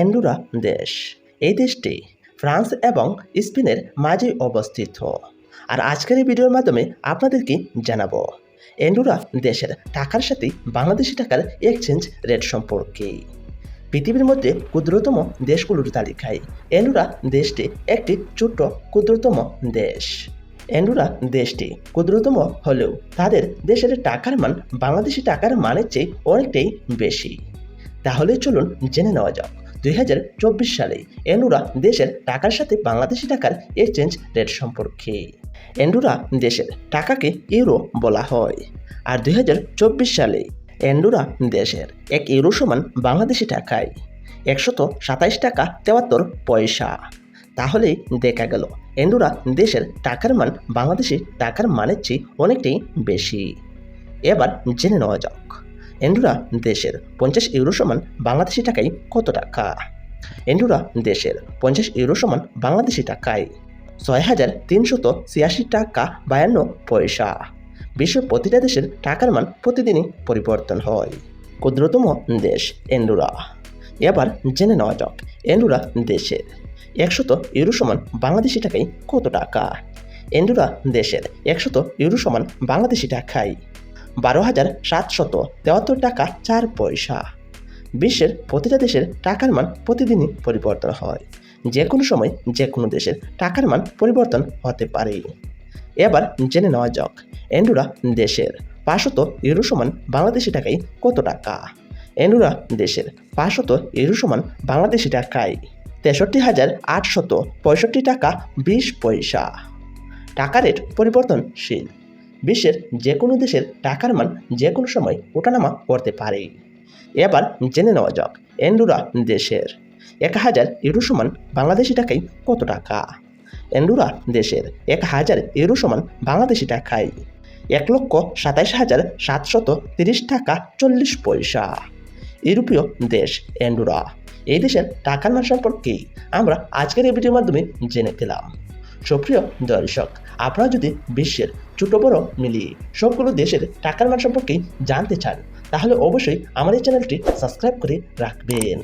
এন্ডুরা দেশ। এই দেশটি ফ্রান্স এবং স্পেনের মাঝে অবস্থিত। আর আজকের এই ভিডিওর মাধ্যমে আপনাদেরকে জানাব, এন্ডুরা দেশের টাকার সাথে বাংলাদেশি টাকার এক্সচেঞ্জ রেট সম্পর্কে। পৃথিবীর মধ্যে ক্ষুদ্রতম দেশগুলোর তালিকায় এন্ডুরা দেশটি একটি ছোট্ট ক্ষুদ্রতম দেশ। এন্ডুরা দেশটি ক্ষুদ্রতম হলেও তাদের দেশের টাকার মান বাংলাদেশি টাকার মানের চেয়ে অনেকটাই বেশি। তাহলে চলুন জেনে নেওয়া যাক। দুই হাজার চব্বিশ সালে এন্ডুরা দেশের টাকার সাথে বাংলাদেশি টাকার এক্সচেঞ্জ রেট সম্পর্কে। এন্ডুরা দেশের টাকাকে ইউরো বলা হয়। আর দুই হাজার চব্বিশ সালে এন্ডুরা দেশের এক ইউরো সমান বাংলাদেশি টাকায় একশত সাতাইশ টাকা তেয়াত্তর পয়সা। তাহলে দেখা গেল, এন্ডুরা দেশের টাকার মান বাংলাদেশি টাকার মানের চেয়ে অনেকটাই বেশি। এবার জেনে নেওয়া যাক। এন্ডুরা দেশের পঞ্চাশ ইউরো সমান বাংলাদেশি টাকায় কত টাকা? এন্ডুরা দেশের পঞ্চাশ ইউরো সমান বাংলাদেশি টাকায় ছয় হাজার তিনশত ছিয়াশি টাকা বায়ান্ন পয়সা। বিশ্বের প্রতিটা দেশের টাকার মান প্রতিদিনই পরিবর্তন হয়। ক্ষুদ্রতম দেশ এন্ডুরা। এবার জেনে নেওয়া যাক, এন্ডুরা দেশের একশত ইউরো সমান বাংলাদেশি টাকায় কত টাকা? এন্ডুরা দেশের একশত ইউরো সমান বাংলাদেশি টাকায় বারো হাজার সাতশত তেয়াত্তর টাকা চার পয়সা। বিশ্বের প্রতিটা দেশের টাকার মান প্রতিদিনই পরিবর্তন হয়। যে কোনো সময় যে কোনো দেশের টাকার মান পরিবর্তন হতে পারে। এবার জেনে নেওয়া যাক, এন্ডুরা দেশের পাঁচশত ইউরো সমান বাংলাদেশি টাকায় কত টাকা? এন্ডুরা দেশের পাঁচশত ইউরো সমান বাংলাদেশি টাকায় তেষট্টি হাজার আটশত পঁয়ষট্টি টাকা বিশ পয়সা। টাকা রেট পরিবর্তনশীল। বিশ্বের যে কোনো দেশের টাকার মান যে কোনো সময় ওঠানামা করতে পারে। এবার জেনে নেওয়া যাক এন্ডুরা দেশের। এক হাজার ইউরো সমান বাংলাদেশি টাকায় কত টাকা? এন্ডুরা দেশের এক হাজার ইউরো সমান বাংলাদেশি টাকায় এক লক্ষ সাতাইশ হাজার সাতশত তিরিশ টাকা চল্লিশ পয়সা। ইউরোপীয় দেশ এন্ডুরা। এই দেশের টাকার মান সম্পর্কে আমরা আজকের এই ভিডিওর মাধ্যমে জেনে গেলাম সুপ্রিয় দর্শক, আপনারা যদি বিশ্বের ছোট বড় মিলিয়ে সবগুলো দেশের টাকার মান সম্পর্কে জানতে চান, তাহলে অবশ্যই আমার এই চ্যানেলটি সাবস্ক্রাইব করে রাখবেন।